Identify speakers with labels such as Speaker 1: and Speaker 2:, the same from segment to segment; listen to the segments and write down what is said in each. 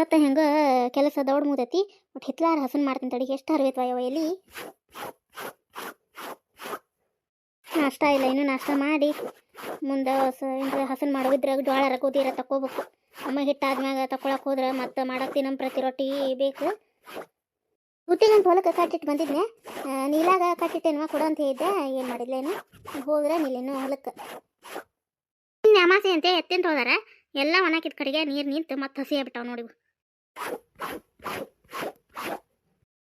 Speaker 1: ಇವತ್ತು ಹೆಂಗ ಕೆಲಸ ದೌಡ್ ಮುಗ್ದೈತಿ. ಒಟ್ಟು ಹಿತ್ಲಾರ ಹಸನ್ ಮಾಡ್ತೀನಿ ತಡಿಗೆ ಎಷ್ಟು ಹರಿವೈತ್ವ ಯಾವ ಎಲ್ಲಿ ನಾಷ್ಟ ಇಲ್ಲ, ಇನ್ನು ನಾಷ್ಟ ಮಾಡಿ ಮುಂದೆ ಹೊಸ ಹಸನ್ ಮಾಡೋದಿದ್ರೆ ಜೋಳ ಗೋಧಿರ ತಕೋಬೇಕು ಅಮ್ಮ ಹಿಟ್ಟಾದ್ಮ್ಯಾಗ ತಕೊಳಕ್ ಹೋದ್ರೆ ಮತ್ತೆ ಮಾಡಕ್ಕೆ ನಮ್ಮ ಪ್ರತಿ ರೊಟ್ಟಿ ಬೇಕು. ಹುಟ್ಟಿಗಂತ ಹೊಲಕ್ಕೆ ಕಟ್ಟಿಟ್ಟು ಬಂದಿದ್ನೆ ನೀಲಾಗ ಕಟ್ಟಿಟ್ಟೇನುವ ಕೊಡು ಅಂತ ಹೇಳಿದ್ದೆ, ಏನು ಮಾಡಿದ್ಲೇನು ಹೋದ್ರೆ ನೀಲೇನು ಹೊಲಕ್ಕೆ. ಅಮಾಸೆ ಅಂತ ಎತ್ತಿಂತ ಹೋದಾರ ಎಲ್ಲ ಒಣಕಿದ ಕಡೆಗೆ ನೀರು ನಿಂತು ಮತ್ತೆ ಹಸಿ ಆಗ್ಬಿಟ್ಟಾವ ನೋಡಿ.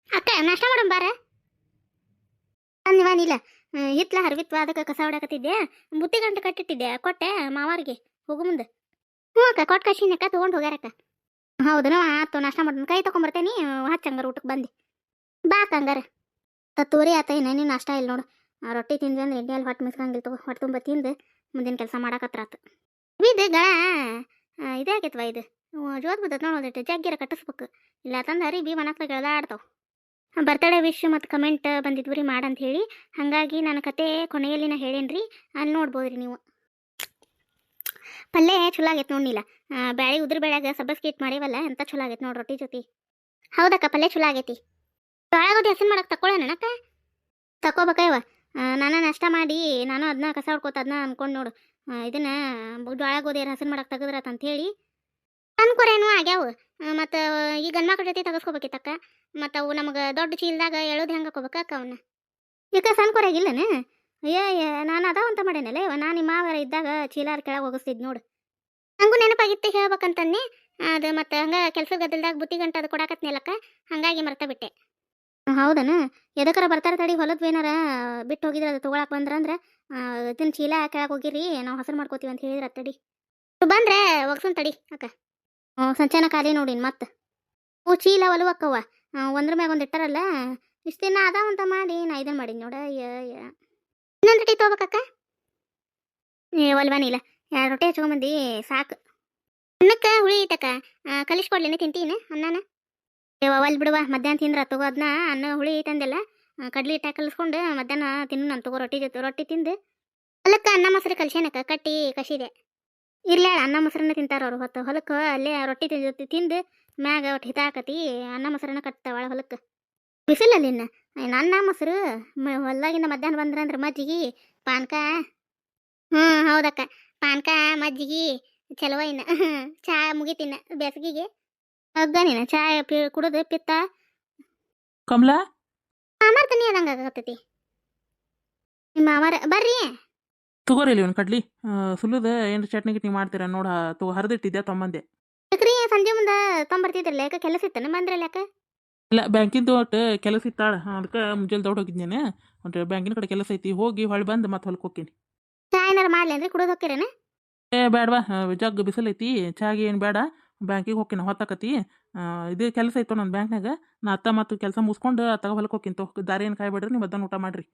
Speaker 1: ಅಕ್ಕ, ನಾಷ್ಟ ಮಾಡೋಣ ಬಾರ. ನೀವಾನಿಲ್ಲ ಹಿತ್ಲ ಹರಿವಿತ್ವ ಅದಕ್ಕೆ ಕಸ ಹೊಡಕತ್ತಿದ್ದೆ ಬುತ್ತಿ ಗಂಟೆ ಕಟ್ಟಿಟ್ಟಿದ್ದೆ, ಕೊಟ್ಟೆ ಮಾವಾರಿಗೆ. ಹೋಗು ಮುಂದೆ. ಹ್ಞೂ ಅಕ್ಕ, ಕೊಟ್ಟು ಕಶಿನಕ್ಕ ತೊಗೊಂಡು ಹೋಗ್ಯಾರಕ್ಕ ಹೌದನ ಆತು, ನಾಷ್ಟ ಮಾಡೋಣ ಕೈ ತೊಗೊಂಬರ್ತೇನಿ ಹಚ್ಚಂಗಾರ ಊಟಕ್ಕೆ ಬಂದು. ಬಾ ಅಕ್ಕ, ಹಂಗಾರ. ತತ್ತೂರಿ ಆತ ಇನ್ನೇನು ನೀನು ನಾಷ್ಟ ಇಲ್ಲ ನೋಡು. ರೊಟ್ಟಿ ತಿಂದ್ವಿ ಅಂದ್ರೆ ಎಣ್ಣೆ ಅಲ್ಲಿ ಹೊಟ್ಟೆ ಮಿಸ್ಕಂಗಿಲ್ಲ ತಗೋ, ಹೊಟ್ಟೆ ತುಂಬ ತಿಂದು ಮುಂದಿನ ಕೆಲಸ ಮಾಡಕತ್ರಾತ. ಇದು ಗಳ ಇದೇ ಆಗೈತವ ಇದು? ಜೋತ್ ಬರ್ತೈತೆ ನೋಡೋದಿಟ್ಟು ಜಗ್ಗಿರ ಕಟ್ಟಿಸ್ಬೇಕು. ಇಲ್ಲ ತಂದು ಬಿ ಮನಕ್ಲಾಗ ಎಳ್ದಾಡ್ತಾವ. ಬರ್ತಡೇ ವಿಶ್ ಮತ್ತು ಕಮೆಂಟ್ ಬಂದಿದ್ವು ರೀ ಮಾಡಂತ ಹೇಳಿ. ಹಾಗಾಗಿ ನನ್ನ ಕತೆ ಕೊನೆಯಲ್ಲಿ ನಾ ಹೇಳೇನ್ರಿ ಅಲ್ಲಿ ನೋಡ್ಬೋದು ರೀ ನೀವು. ಪಲ್ಯ ಚಲೋ ಆಗೈತೆ ನೋಡಿಲ್ಲ ಬ್ಯಾಳಿ ಉದ್ರ ಬೇಳೆಗ ಸಬ್ಬಸ್ ಕೀಟ್ ಮಾಡಿವಲ್ಲ, ಎಂತ ಚಲೋ ಆಗೈತೆ ನೋಡಿ ರೊಟ್ಟಿ ಜೊತೆ. ಹೌದಕ್ಕ, ಪಲ್ಯ ಚಲೋ ಆಗೈತಿ ಜೋಳಗೋದಿ ಹಸನ್ ಮಾಡಕ್ಕೆ ತಕೊಳ್ಳೋಣಕ್ಕ ತಕೋಬೇಕಯ್ಯವ ನಾನು ನಷ್ಟ ಮಾಡಿ, ನಾನು ಅದನ್ನ ಕಸ ಹೊಡ್ಕೋತ ಅದನ್ನ ಅನ್ಕೊಂಡು ನೋಡು. ಇದನ್ನು ಇದನ್ನ ಜೋಳ ಗೋಧಿ ಹಸನ್ ಮಾಡಕ್ಕೆ ತೆಗೆದ್ರತ್ತಂತ ಹೇಳಿ. ಅನ್ಕೊರೇನು ಆಗ್ಯಾವ. ಮತ್ತು ಈ ಗಂಡ್ಮಕ್ಳ ಜೊತೆ ತಗಸ್ಕೊಬೇಕಿತ್ತಕ್ಕ. ಮತ್ತು ಅವು ನಮಗೆ ದೊಡ್ಡ ಚೀಲದಾಗ ಎಳೋದು ಹೆಂಗೆ ಹಾಕೋಬೇಕ ಅಕ್ಕ ಅವನ್ನ ಈಗ ಸಣ್ಣ ಕೊರೆಗಿಲ್ಲನ ಏಯ್ ಅಯ್ಯ ನಾನು ಅದಾವ ಅಂತ ಮಾಡೇನಲ್ಲ ನಾನು ನಿಮ್ಮ ಮಾವರ ಇದ್ದಾಗ ಚೀಲಾರ ಕೆಳಗೆ ಹೋಗಿಸ್ತಿದ್ ನೋಡು. ಹಂಗೂ ನೆನಪಾಗಿತ್ತು ಹೇಳ್ಬೇಕಂತನ್ನಿ. ಅದು ಮತ್ತು ಹಂಗೆ ಕೆಲಸ ಗದ್ದಲ್ದಾಗ ಬುತ್ತಿ ಗಂಟೆ ಅದು ಕೊಡಾಕತ್ನೇಲಕ್ಕ. ಹಂಗಾಗಿ ಮರ್ತ ಬಿಟ್ಟೆ ಹೌದನ? ಎದಕ್ಕರ ಬರ್ತಾರ ತಡಿ ಹೊಲದ ಏನಾರ ಬಿಟ್ಟು ಹೋಗಿದ್ರೆ ಅದು ತೊಗೊಳಕ್ ಬಂದ್ರಂದ್ರೆ ಇದನ್ನ ಚೀಲ ಕೆಳಗೆ ಹೋಗಿರಿ ನಾವು ಹಸರು ಮಾಡ್ಕೋತೀವಿ ಅಂತ ಹೇಳಿದ್ರ ತಡಿ. ಬಂದ್ರೆ ಒಗ್ಸನ್ ತಡಿ ಅಕ್ಕ. ಸಂಚಾನ ಖಾಲಿ ನೋಡಿನ್ ಮತ್ತೆ. ಓ, ಚೀಲ ಒಲುವಕ್ಕವ್ವ. ಒಂದ್ರ ಮ್ಯಾಗ ಒಂದು ಇಟ್ಟಾರಲ್ಲ? ಇಷ್ಟು ದಿನ ಅದಾವಂತ ಮಾಡಿ, ನಾ ಇದನ್ನ ಮಾಡೀನಿ ನೋಡ ಇನ್ನೊಂದು ರೊಟ್ಟಿ ತೊಗೋಬೇಕಕ್ಕ? ಒಲ್ವಾನಿಲ್ಲ ಎರಡು ರೊಟ್ಟಿ ಹಚ್ಕೊಂಬಂದು ಸಾಕು. ಅನ್ನಕ್ಕ ಹುಳಿ ಐತಕ್ಕ. ಕಲಿಸ್ಕೊಡ್ಲಿನ ತಿಂತೀನಿ, ಅನ್ನನ. ಒಲ್ ಬಿಡುವ, ಮಧ್ಯಾಹ್ನ ತಿಂದ್ರ ತಗೋ ಅದನ್ನ ಅನ್ನ ಹುಳಿ ಐತಂದೆಲ್ಲ ಕಡ್ಲಿ ಹಿಟ್ಟ ಕಲಿಸ್ಕೊಂಡು ಮಧ್ಯಾಹ್ನ ತಿನ್ನು ನಾನು ತಗೋ ರೊಟ್ಟಿ ಜೊತೆ, ರೊಟ್ಟಿ ತಿಂದು. ಅಲ್ಲಕ್ಕ, ಅನ್ನ ಮೊಸರು ಕಲ್ಸ್ಯಾನಕ್ಕ, ಕಟ್ಟಿ ಕಸಿದೆ ಇರ್ಲಿ ಅನ್ನ ಮೊಸರನ್ನ ತಿಂತಾರ ಅವ್ರು. ಹೊತ್ತು ಹೊಲಕ್ಕೆ ಅಲ್ಲೇ ರೊಟ್ಟಿ ತಿಂದ್ ತಿಂದು ಮ್ಯಾಗ ಒಟ್ಟು ಹಿತಾಕತಿ ಅನ್ನ ಮೊಸರನ್ನ ಕಟ್ತಾವಳ ಹೊಲಕ್ಕೆ. ಬಿಸಿಲಲ್ಲಿ ಅನ್ನ ಮೊಸರು ಮ ಹೊಲ್ದಾಗಿಂದ ಮಧ್ಯಾಹ್ನ ಬಂದ್ರ ಅಂದ್ರೆ ಮಜ್ಜಿಗೆ ಪಾನಕ ಹ್ಞೂ ಹೌದಕ್ಕ. ಪಾನಕ ಮಜ್ಜಿಗೆ ಚಲೋ ಇನ್ನ. ಚಾ ಮುಗಿತಿನ್ನ ಬೇಸಿಗೆಗೆ. ಅಗ್ಗನಿನ ಚಾ ಪಿ ಕುಡಿದು ಪಿತ್ತ.
Speaker 2: ಕಮಲಾ?
Speaker 1: ಮಾಮಾರ್ತನಿ ಅದಂಗ ಆಗತ್ತೈತಿ ನಿಮ್ಮ ಮಾಮಾರ ಬರ್ರಿ.
Speaker 2: ತಗೋರಿ ಇಲ್ಲಿ ಒಂದು ಕಡ್ಲಿ ಸುಲುದ ಏನು ಚಟ್ನಿ ಗಿಟ್ನಿ ಮಾಡ್ತೀರ? ನೋಡ ತಗೋ ಹರಿದಿಟ್ಟಿದ್ದೆ ತೊಂಬಂದೆ.
Speaker 1: ಯಾಕ್ರಿ ಸಂಜೆ ಮುಂದೆ ತೊಂಬರ್ತಿದ್ರಲ್ಲ ಯಾಕೆ ಕೆಲಸ ಇತ್ತನ ಬಂದ್ರಲ್ಲ ಯಾಕೆ?
Speaker 2: ಇಲ್ಲ ಬ್ಯಾಂಕಿನ ಒಟ್ಟು ಕೆಲಸ ಇತ್ತಾಳ. ಅದಕ್ಕೆ ಮುಂಜಾನೆ ದೌಡ್ ಹೋಗಿದ್ದೇನೆ ಒಂದು ಬ್ಯಾಂಕಿನ ಕಡೆ ಕೆಲಸ ಐತಿ ಹೋಗಿ ಹೊಳ್ ಬಂದು ಮತ್ತೆ ಹೊಲಕ್ಕೆ ಹೋಗ್ತೀನಿ
Speaker 1: ಚಾ ಏನಾರ ಮಾಡ್ಲಿ ಅಂದ್ರೆ ಕುಡಿದು ಹೋಗ್ತೀರೇನ
Speaker 2: ಏ ಬೇಡವಾ ಜಗ್ ಬಿಸಿಲು ಐತಿ ಚಾಗಿ ಏನು ಬೇಡ ಬ್ಯಾಂಕಿಗೆ ಹೋಗ್ತೀನಿ ಹೊತ್ತಾಕತಿ. ಇದು ಕೆಲಸ ಐತೋ ನನ್ನ ಬ್ಯಾಂಕ್ನಾಗ ನಾ ಅತ್ತ ಮತ್ತು ಕೆಲಸ ಮುಗಿಸ್ಕೊಂಡು ಅತ್ತಾಗ ಹೊಲಕ್ಕೆ ಹೋಗ್ತೀನಿ ದಾರಿ ಏನು ಕಾಯ್ಬೇಡ್ರಿ ನೀವು ಮಧ್ಯಾಹ್ನ ಊಟ ಮಾಡ್ರಿ.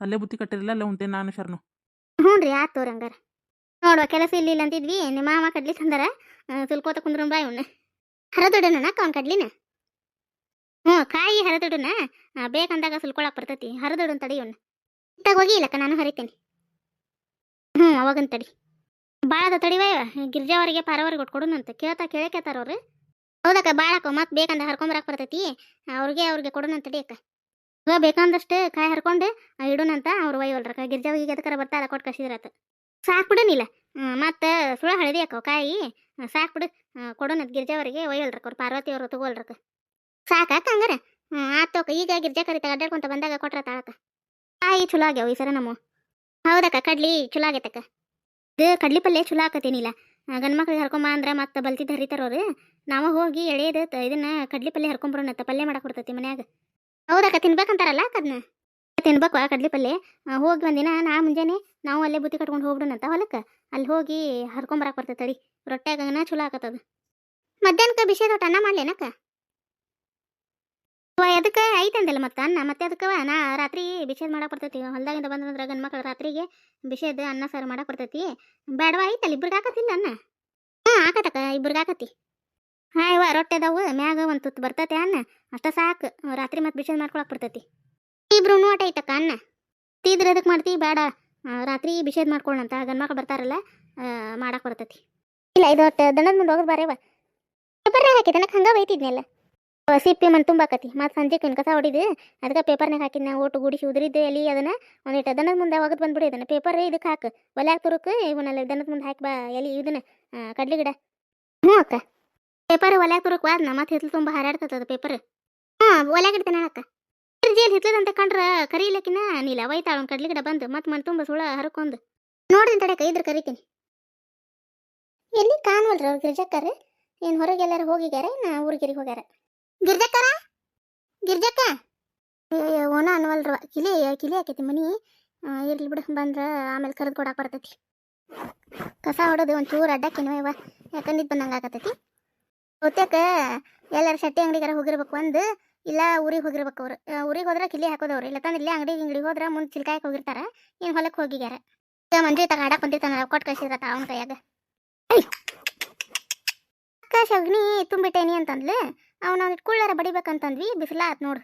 Speaker 2: ಅಲ್ಲೇ ಬುತ್ತಿ ಕಟ್ಟಿರಲಿಲ್ಲ ಅಲ್ಲೇ ಉಂಟೆ ನಾನು ಶರ್ನು
Speaker 1: ಹ್ಞೂ ರೀ ಆತು ತೋರಿ ಹಂಗಾರ. ನೋಡುವ ಕೆಲಸ ಇಲ್ಲಿಲ್ಲ ಅಂತಿದ್ವಿ, ನಿಮ್ಮ ಮಾವ ಕಡ್ಲಿ ತಂದಾರ ಸುಲ್ಕೋತ ಕುಂದ್ರ ಬಾಯ್ ಉಣ್ಣ ಹರದೊಡನ ಅವ್ನ ಕಡ್ಲಿನ? ಹ್ಞೂ, ಕಾಯಿ ಹರದೊಡನ ಬೇಕಂದಾಗ ಸುಲ್ಕೊಳಕ್ ಬರ್ತೈತಿ ಹರದೊಡನ್ ತಡಿ ಉಣ್ಣ ಇತ್ತಾಗ ಹೋಗಿ ಇಲ್ಲಕ್ಕ, ನಾನು ಹರಿತೇನೆ. ಹ್ಞೂ, ಅವಾಗನ್ ತಡಿ. ಭಾಳದ ತಡಿವ ಗಿರ್ಜಾವರಿಗೆ ಪಾರವರಿಗೆ ಅಂತ ಕೇಳ್ತಾ ಕೇಳಕ್ಕೆ ಅವ್ರು. ಹೌದಕ್ಕ ಭಾಳಕ್ಕ ಮತ್ತೆ ಬೇಕಂದ ಹರ್ಕೊಂಬರಕ್ ಬರ್ತೈತಿ, ಅವ್ರಿಗೆ ಅವ್ರಿಗೆ ಕೊಡೋಣ ತಡಿ ಅಕ್ಕ. ಇವಾಗ ಬೇಕಂದಷ್ಟು ಕಾಯಿ ಹರ್ಕೊಂಡು ಆ, ಇಡುನಂತ ಅವ್ರು ಒಯ್ಯಲ್ರಕ್ಕ ಈಗ ಎದಕ್ಕಾರ ಅದ ಕೊಟ್ಟು ಕಸಿದ್ರಾತ ಸಾಕ್ಬಿಡೋನಿಲ್ಲ ಮತ್ತೆ ಸುಳ ಹಳದಿ ಹಾಕೋ ಕಾಯಿ ಸಾಕ್ಬಿಡು. ಬಿಡು ಕೊಡೋಣ ಗಿರ್ಜಾವರಿಗೆ ಒಯ್ಯಲ್ರಕ ಅವ್ರು ಪಾರ್ವತಿ ಅವರು ತಗೋಲ್ರಕ ಸಾಕಾಕ ಹಂಗಾರ. ಆತೋಕ ಈಗ ಗಿರ್ಜಾ ಕರಿತ ಅಡ್ಡಾಡ್ಕೊಂತ ಬಂದಾಗ ಕೊಟ್ರ ತಾಳಕ. ಕಾಯಿ ಚಲೋ ಆಗ್ಯಾವ ಈ ಸರ ನಮ್ಮ. ಹೌದಕ್ಕ ಕಡ್ಲಿ ಚಲೋ ಆಗೈತಕ್ಕ. ಇದು ಕಡ್ಲಿ ಪಲ್ಯ ಚಲೋ ಆಕತೇನಿಲ್ಲ ಗಂಡು ಮಕ್ಳಿಗೆ ಹರ್ಕೊಂಬ ಅಂದ್ರೆ ಮತ್ತೆ ಬಲ್ತಿದ್ದು ಹರಿತಾರವ್ರು ನಾವು ಹೋಗಿ ಎಳೆಯದ ಇದನ್ನ ಕಡ್ಲಿ ಪಲ್ಯ ಹರ್ಕೊಂಬರೋಣತ್ತ ಪಲ್ಯ ಮಾಡಕ್ ಕೊಡ್ತೈತಿ ಮನ್ಯಾಗ. ಹೌದಕ್ಕ ತಿನ್ಬೇಕಂತಾರಲ್ಲ ಅದನ್ನ? ತಿನ್ಬೇಕು ಆ ಕಡ್ಲಿ ಪಲ್ಯ ಹೋಗಿ ಒಂದಿನ ನಾ ಮುಂಜಾನೆ ನಾವು ಅಲ್ಲೇ ಬುತ್ತಿ ಕಟ್ಕೊಂಡು ಹೋಗ್ಬಿಡೋಣಂತ ಹೊಲಕ್ಕೆ. ಅಲ್ಲಿ ಹೋಗಿ ಹರ್ಕೊಂಬರಕ್ಕೆ ಬರ್ತೈತೆ ತಡಿ. ರೊಟ್ಯಾಗನ ಚಲೋ ಆಕತ್ತದ ಮಧ್ಯಾಹ್ನಕ್ಕೆ ಬಿಸಿ ದೊಡ್ಡ ಅನ್ನ ಮಾಡ್ಲೇನಕ್ಕ? ಅದಕ್ಕೆ ಐತಂದಲ್ಲ ಮತ್ತೆ ಅನ್ನ? ಮತ್ತೆ ಅದಕ್ಕೆ ನಾ ರಾತ್ರಿ ಬಿಸಿದ್ ಮಾಡಕ್ಕೆ ಬರ್ತೈತಿ. ಹೊಲ್ದಾಗಿಂದ ಬಂದ್ರೆ ಗಂಡು ಮಕ್ಳು ರಾತ್ರಿಗೆ ಬಿಸಿದ ಅನ್ನ ಸಾರು ಮಾಡಕ್ಕೆ ಬರ್ತೈತಿ. ಬೇಡವಾ, ಐತಲ್ಲ ಇಬ್ರಿಗೆ ಹಾಕತ್ತಿಲ್ಲ ಅನ್ನ? ಹ್ಞೂ ಹಾಕತ್ತಕ್ಕ ಇಬ್ರಿಗೆ ಹಾಕತಿ ಹಾಂ, ಇವ ರೊಟ್ಟಿ ಅದಾವು, ಮ್ಯಾಗ ಒಂದು ತುತ್ತು ಬರ್ತೈತೆ ಅನ್ನ, ಅಷ್ಟ ಸಾಕು ರಾತ್ರಿ ಮತ್ತೆ ಬಿಸಿಲು ಮಾಡ್ಕೊಳಕ್ ಬರ್ತೈತಿ. ಇಬ್ರು ನೋಟ ಐತಕ್ಕ ಅನ್ನ. ತಿದ್ರ ಅದಕ್ಕೆ ಮಾಡ್ತಿ, ಬೇಡ ರಾತ್ರಿ ಮಾಡ್ಕೊಳಂತ ಮಾಡ್ಕೊಳ್ಳಂತ ಗಂಡ್ಮಕ್ಳು ಬರ್ತಾರಲ್ಲ ಮಾಡಕ್ಕೆ ಬರ್ತೈತಿ. ಇಲ್ಲ, ಇದು ಒಟ್ಟು ದಣದ ಮುಂದೆ ಹೋಗೋದು ಬಾರೇವ ಹಂಗ ನನಗೆ ಹಂಗೆ ಬೈತಿದ್ನಲ್ಲ ಸಿಪ್ಪಿ ಮನ್ ತುಂಬಾಕತಿ, ಮತ್ತು ಸಂಜೆ ಕಸ ಹೊಡಿದು ಅದಕ್ಕೆ ಪೇಪರ್ನಾಗ ಹಾಕಿದ್ನ, ಓಟು ಗುಡಿಸಿ ಉದುರಿದ್ದು ಎಲ್ಲಿ ಅದನ್ನ ಒಂದಿಟ್ಟು ದನದ ಮುಂದೆ ಒಗದು ಬಂದ್ಬಿಡಿ ಅದನ್ನ, ಪೇಪರ್ ಇದಕ್ಕೆ ಹಾಕು ಹಾಕ್ ತುರುಕು, ಇವನ್ನೆಲ್ಲ ದನದ ಮುಂದೆ ಹಾಕಿ ಬಾ ಎಲ್ಲಿ ಇದನ್ನ ಕಡ್ಲಿ ಗಿಡ. ಹ್ಞೂ ಅಕ್ಕ. ಪೇಪರ್ ಒಲ್ಯಾಗ ಬರೋಕ್ ವಾದ್ ನಮ್ಮ ಹಿತ್ಲು ತುಂಬ ಹಾರಾಡ್ತದ ಪೇಪರ್. ಹಾ, ಒಲ್ಯಾಗ ಇಡ್ತೇನೆ ಅಕ್ಕ ಜೇಲ್ ಹಿತ್ಲದಂತ ಕಂಡ್ರ ಕರೀಲಕ್ಕಿನ ನೀಲ ಒಯ್ತಾಳ ಗಿಡ ಬಂದು ಮತ್ತೆ ಮಣ್ಣು ತುಂಬ ಸುಳ ಹರ್ಕೊಂದು. ನೋಡ್ರಿ ತಡೆ ಇದ್ರ ಕರಿತೀನಿ. ಎಲ್ಲಿ ಕಾಣವಲ್ರಿ ಅವ್ರು ಗಿರ್ಜಕ್ಕರ್? ಏನು ಹೊರಗೆ ಎಲ್ಲಾರು ಹೋಗಿಗ್ಯಾರ? ನಾ ಊರಿಗಿರಿಗೆ ಹೋಗ್ಯಾರ? ಗಿರ್ಜಕ್ಕರ? ಗಿರ್ಜಕ್ಕ? ಓನ ಅನ್ವಲ್ರವ ಕಿಲಿ ಕಿಲಿ ಹಾಕೈತಿ ಮನಿ. ಇರ್ಲಿ ಬಿಡು, ಬಂದ್ರ ಆಮೇಲೆ ಕರೆದು ಕೊಡಕ್ಕೆ ಬರ್ತೈತಿ. ಕಸ ಹೊಡೋದು ಒಂಚೂರು ಅಡ್ಡಕ್ಕೆ ಇವ. ಯಾಕಂದಿದ್ದು ಬಂದಂಗೆ ಆಗತೈತಿ? ಗೊತ್ತಾಕ ಎಲ್ಲರೂ ಶೆಟ್ಟಿ ಅಂಗಡಿಗಾರ ಹೋಗಿರ್ಬೇಕು ಒಂದು, ಇಲ್ಲ ಊರಿಗೆ ಹೋಗಿರ್ಬೇಕು ಅವ್ರು. ಊರಿಗೆ ಹೋದ್ರೆ ಕಿಲಿ ಹಾಕೋದವ್ರು ಇಲ್ಲ ತಂದ್ರೆ ಇಲ್ಲೇ ಅಂಗಡಿ ಅಂಗಡಿ ಹೋದ್ರೆ ಮುಂದೆ ಚಿಲ್ಕಾಯಕ್ಕೆ ಹೋಗಿರ್ತಾರ. ಏನು ಹೊಲಕ್ಕೆ ಹೋಗಿಗ್ಯಾರ. ಈಗ ಮಂಜು ತಗ ಆಡಕ್ಕೆ ಬಂದಿರ್ತಾನ ಕೊಟ್ಟು ಕಳ್ಸಿದ್ರತ್ತ ಅವನ ಕೈಯಾಗ! ಅಕ್ಕ ಶಗ್ನಿ ತುಂಬಿಟ್ಟೇನಿ ಅಂತಂದ್ಲು. ಅವನ ಇಟ್ಕೊಳ್ಳಾರ ಬಡಿಬೇಕಂತಂದ್ವಿ. ಬಿಸಿಲ ಆತ್ ನೋಡು.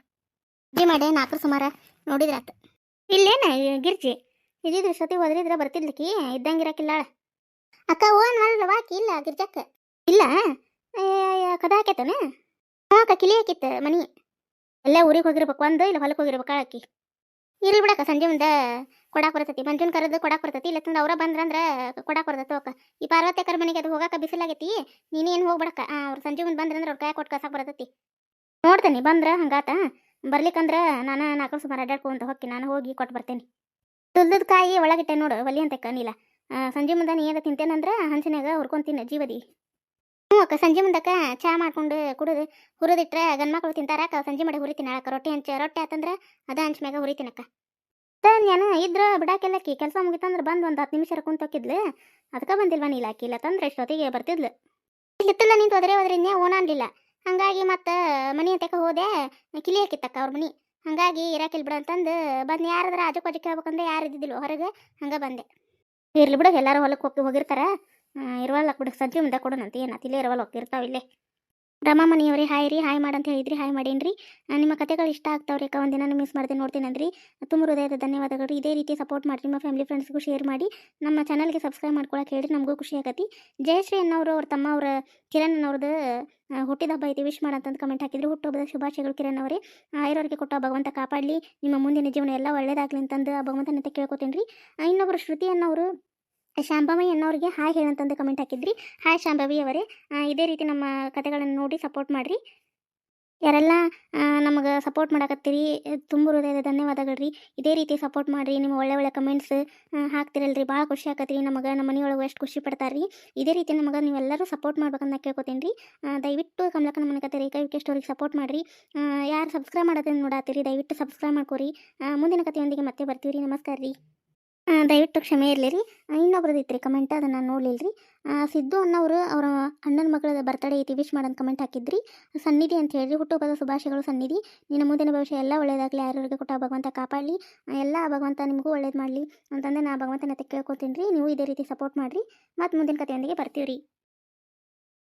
Speaker 1: ಅಜ್ಜಿ ಮಾಡಿ ನಾಲ್ಕು ಸುಮಾರ ನೋಡಿದ್ರಾತ. ಇಲ್ಲೇನ ಗಿರ್ಜಿ? ಇದಿದ್ರ ಸತಿ ಹೋದ್ರಿದ್ರೆ ಬರ್ತಿದ್ಲಿಕ್ಕಿ ಇದ್ದಂಗಿರಕ್ಕಿಲ್ಲ ಅಕ್ಕ, ಓನ್ ಅಲ್ಲ ವಾಕಿ ಇಲ್ಲ ಗಿರ್ಜಕ್ಕ ಇಲ್ಲ? ಕದ ಹಾಕೈತನ ಹಾ ಅಕ್ಕ ಕಿಲಿ ಹಾಕಿತ್ತ ಮನಿ. ಎಲ್ಲ ಊರಿಗೆ ಹೋಗಿರ್ಬೇಕು, ಒಂದು ಇಲ್ಲ ಹೊಲಕ್ಕೆ ಹೋಗಿರ್ಬೇಕು ಆಕಿ ಇರ್ಲಿ ಬಿಡಕ್ಕ, ಸಂಜೆ ಮುಂದೆ ಕೊಡಾಕ್ ಬರ್ತೈತಿ. ಮಂಜುನ್ ಕರೆದು ಕೊಡಾಕ್ ಬರ್ತೈತಿ. ಇಲ್ಲ ಅವ್ರ ಬಂದ್ರಂದ್ರೆ ಕೊಡಾಕ್ ಬರ್ತೈತಿ ಅಕ್ಕ ಈ ಪಾರ್ವತಿ ಅಕ್ಕರ ಮನೆಗೆ ಅದು ಹೋಗಾಕ ಬಿಸಿಲಾಗೈತಿ ನೀನೇನು ಹೋಗ್ಬಿಡಕ್ಕ. ಅವ್ರು ಸಂಜೆ ಮುಂದೆ ಬಂದ್ರಂದ್ರೆ ಅವ್ರ ಕೈ ಕೊಟ್ಟು ಕಸಾಕ್ ಬರ್ತೈತಿ. ನೋಡ್ತೇನೆ, ಬಂದ್ರೆ ಹಂಗಾತ. ಬರ್ಲಿಕ್ಕಂದ್ರೆ ನಾನು ನಾಲ್ಕು ಸುಮಾರು ಅಡ್ಡಾಡ್ಕೊಂತ ಹೋಗಿ ನಾನು ಹೋಗಿ ಕೊಟ್ಟು ಬರ್ತೇನೆ. ತುಲ್ದದ ಕಾಯಿ ಒಳಗಿಟ್ಟೆ ನೋಡು, ಒಲಿ ಅಂತ ಕಣ್ಣಿಲ್ಲ ಸಂಜೆ ಮುಂದೆ ನೀ ಏನಾರ ತಿಂತೇನಂದ್ರೆ ಹಂಚಿನಾಗ ಹುರ್ಕೊಂತೀನಿ ಜೀವದಿ. ಅಕ್ಕ ಸಂಜೆ ಮುಂದಕ್ಕ ಚಾ ಮಾಡ್ಕೊಂಡು ಕುಡಿದು ಹುರಿದಿಟ್ರೆ ಗಂಡ್ಮಕ್ಳು ತಿಂತಾರ ಅಕ್ಕ ಸಂಜೆ ಮಾಡಿ ಹುರಿತೀನಿ ಅಕ್ಕ ರೊಟ್ಟಿ ಹಂಚ, ರೊಟ್ಟಿ ಆತಂದ್ರೆ ಅದ ಹಂಚ ಮ್ಯಾಗ ಹುರಿತೀನಕ್ಕ ನಾನು ಇದ್ರ ಬಿಡಾಕೆಲ್ಲಕ್ಕಿ, ಕೆಲಸ ಮುಗಿತಂದ್ರೆ ಬಂದು ಒಂದು ಹತ್ತು ನಿಮಿಷ ಕುಂತ ಹೋಗಿದ್ಲು ಅದಕ್ಕೆ ಬಂದಿಲ್ವ ನೀಲಾಕಿ ಇಲ್ಲ ತಂದ್ರೆ ಇಷ್ಟೊತ್ತಿಗೆ ಬರ್ತಿದ್ಲು. ಇಲ್ಲಿತ್ತಲ್ಲ ನಿಂತು ಹೋದ್ರೆ ಹೋದ್ರಿನ್ನೇ ಓನ ಅನ್ಲಿಲ್ಲ ಹಂಗಾಗಿ ಮತ್ತೆ ಮನಿ ಅಂತಕ ಹೋದೆ, ಕಿಲಿ ಹಾಕಿತ್ತಕ್ಕ ಅವ್ರ ಮನಿ. ಹಂಗಾಗಿ ಇರಾಕಿಲ್ ಬಿಡ ಅಂತಂದು ಬಂದು ಯಾರಾದ್ರ ಆಜು ಅಜಕ್ಕೆ ಹೋಗ್ಬೇಕಂದ್ರೆ ಯಾರು ಇದ್ದಿದ್ದಿಲ್ಲ ಹೊರಗೆ ಹಂಗೆ ಬಂದೆ. ಇರ್ಲಿ ಬಿಡು, ಎಲ್ಲರೂ ಹೊಲಕ್ಕೆ ಹೋಗಿ ಹೋಗಿರ್ತಾರ. ಇರುವಲ್ಲ ಕೊಡಕ್ ಸಂಜೆ ಮುಂದೆ ಕೊಡೋಣಂತ ಏನಾತ ಇಲ್ಲೇ ಇರುವಲ್ಲ ಹೋಗಿರ್ತಾವ ಇಲ್ಲೇ. ರಮಾ ಮನಿಯವ್ರಿ ಹಾಯ್ ರೀ ಹಾಯ್ ಮಾಡಂತ ಹೇಳಿದ್ರಿ, ಹಾಯ್ ಮಾಡೇನ್ರಿ. ನಿಮ್ಮ ಕತೆಗಳು ಇಷ್ಟ ಆಗ್ತಾವ್ರಿ ಅಕ್ಕ, ಒಂದಿನ ಮಿಸ್ ಮಾಡ್ದೆ ನೋಡ್ತೀನಂದ್ರಿ. ತುಂಬ ಹೃದಯದ ಧನ್ಯವಾದಗಳು. ಇದೇ ರೀತಿ ಸಪೋರ್ಟ್ ಮಾಡಿ, ನಿಮ್ಮ ಫ್ಯಾಮಿಲಿ ಫ್ರೆಂಡ್ಸ್ಗೂ ಶೇರ್ ಮಾಡಿ, ನಮ್ಮ ಚಾನಲ್ಗೆ ಸಬ್ಸ್ಕ್ರೈಬ್ ಮಾಡ್ಕೊಳಕ್ಕೆ ಹೇಳಿ ನಮಗೂ ಖುಷಿ ಆಗತಿ. ಜಯಶ್ರೀ ಅನ್ನೋರು, ಅವ್ರ ತಮ್ಮ ಅವರ ಕಿರಣ್ ಅನ್ನೋರ್ದು ಹುಟ್ಟಿದ ಹಬ್ಬ ಐತಿ ವಿಶ್ ಮಾಡಂತಂದು ಕಮೆಂಟ್ ಹಾಕಿದ್ರು. ಹುಟ್ಟುಹಬ್ಬದ ಶುಭಾಶಯಗಳು ಕಿರಣ್ ಅವರೇ. ಇರೋರಿಗೆ ಕೊಟ್ಟ ಭಗವಂತ ಕಾಪಾಡಲಿ. ನಿಮ್ಮ ಮುಂದಿನ ಜೀವನ ಎಲ್ಲ ಒಳ್ಳೇದಾಗಲಿ ಅಂತಂದು ಭಗವಂತನಂತ ಕೇಳ್ಕೊತೀನಿ ರೀ ಇನ್ನೊಬ್ಬರು ಶ್ರುತಿ ಅನ್ನೋರು ಶಾಂಭವಿ ಅನ್ನೋರಿಗೆ ಹಾಯ್ ಹೇಳಂತಂದು ಕಮೆಂಟ್ ಹಾಕಿದ್ರಿ. ಹಾಯ್ ಶಾಂಭವಿ ಅವರೇ. ಇದೇ ರೀತಿ ನಮ್ಮ ಕತೆಗಳನ್ನು ನೋಡಿ ಸಪೋರ್ಟ್ ಮಾಡಿರಿ. ಯಾರೆಲ್ಲ ನಮಗೆ ಸಪೋರ್ಟ್ ಮಾಡಕತ್ತೀರಿ, ತುಂಬ ಹೃದಯದ ಧನ್ಯವಾದಗಳು ರೀ ಇದೇ ರೀತಿ ಸಪೋರ್ಟ್ ಮಾಡಿರಿ, ನಿಮ್ಮ ಒಳ್ಳೆ ಒಳ್ಳೆ ಕಮೆಂಟ್ಸ್ ಹಾಕ್ತಿರಲ್ರಿ. ಭಾಳ ಖುಷಿ ಆಕತ್ರಿ. ನಮಗೆ, ನಮ್ಮ ಮನೆಯೊಳಗೆ ಎಷ್ಟು ಖುಷಿ ಪಡ್ತಾರೆ ರೀ ಇದೇ ರೀತಿ ನಮಗೆ ನೀವೆಲ್ಲರೂ ಸಪೋರ್ಟ್ ಮಾಡ್ಬೇಕಂತ ಕೇಳ್ಕೊತೀನಿ ರೀ ದಯವಿಟ್ಟು ಕಮಲಕ್ಕ ಮನೆ ಕತೆ ರೀ ವಿಕೆ ಸ್ಟೋರಿಗೆ ಸಪೋರ್ಟ್ ಮಾಡಿರಿ ಯಾರು ಸಬ್ಸ್ಕ್ರೈಬ್ ಮಾಡೋದನ್ನು ನೋಡಾತೀರಿ, ದಯವಿಟ್ಟು ಸಬ್ಸ್ಕ್ರೈಬ್ ಮಾಡ್ಕೊರಿ. ಮುಂದಿನ ಕಥೆಯೊಂದಿಗೆ ಮತ್ತೆ ಬರ್ತೀವಿ ರೀ ನಮಸ್ಕಾರ ರೀ ದಯವಿಟ್ಟು ಕ್ಷಮೆ ಇರಲಿ ರೀ ಇನ್ನೊಬ್ರದ್ದು ಇತ್ತು ರೀ ಕಮೆಂಟ್ ಅದನ್ನು ನಾನು ನೋಡಲಿಲ್ಲ ರೀ ಸಿದ್ದು ಅನ್ನೋರು ಅವರ ಅಣ್ಣನ ಮಗಳ ಬರ್ತಡೇ ಐತಿ ವಿಶ್ ಮಾಡೋದು ಕಮೆಂಟ್ ಹಾಕಿದ್ರಿ. ಸನ್ನಿಧಿ ಅಂತ ಹೇಳಿ ಹುಟ್ಟುಹಬ್ಬದ ಶುಭಾಶಯಗಳು ಸನ್ನಿಧಿ. ನಿನ್ನ ಮುಂದಿನ ಭವಿಷ್ಯ ಎಲ್ಲ ಒಳ್ಳೆಯದಾಗಲಿ ಯಾರ್ಯಾರಿಗೆ ಕೊಟ್ಟ ಭಗವಂತ ಕಾಪಾಡಲಿ. ಎಲ್ಲ ಭಗವಂತ ನಿಮಗೂ ಒಳ್ಳೇದು ಮಾಡಲಿ. ಅಂತಂದು ನಾ ಭಗವಂತನ ಕೇಳ್ಕೊತೀನಿ ರೀ. ನೀವು ಇದೇ ರೀತಿ ಸಪೋರ್ಟ್ ಮಾಡಿರಿ. ಮತ್ತು ಮುಂದಿನ ಕಥೆಯೊಂದಿಗೆ ಬರ್ತೀವಿ ರೀ